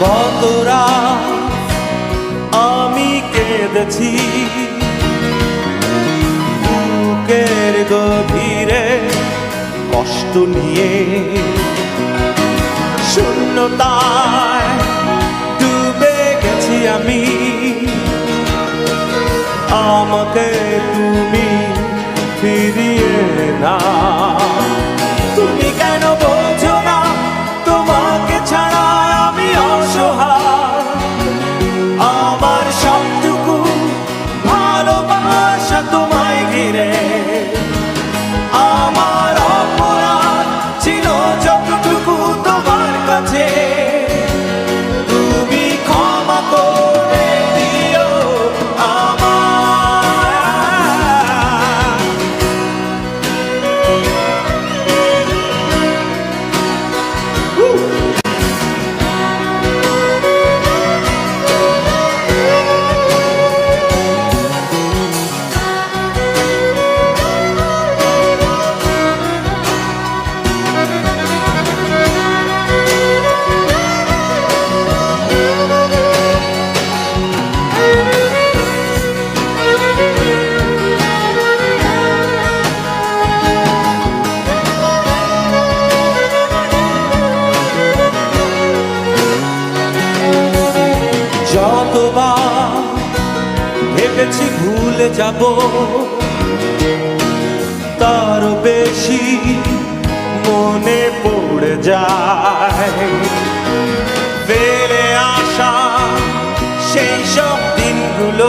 কত আমি কেঁদেছি। বুকের গভীরে কষ্ট নিয়ে শূন্যতায় ডুবে গেছি আমি। আমাকে তুমি ফিরিয়ে না তুমি ভেবেছি ভুলে যাব। তার বেশি মনে পড়ে যায়। ফেলে আসা সেই সব দিনগুলো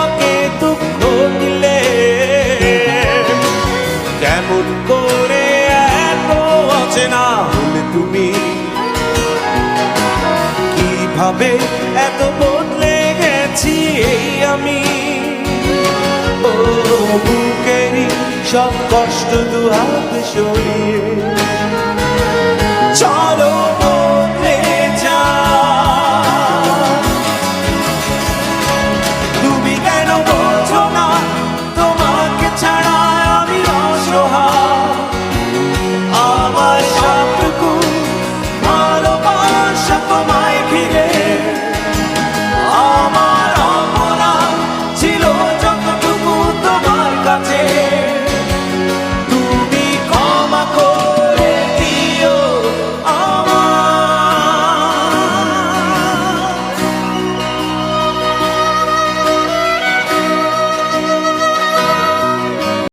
এত বদলে গেছি এই আমি। ও বুকেরই সব কষ্ট দুহাত সরিয়ে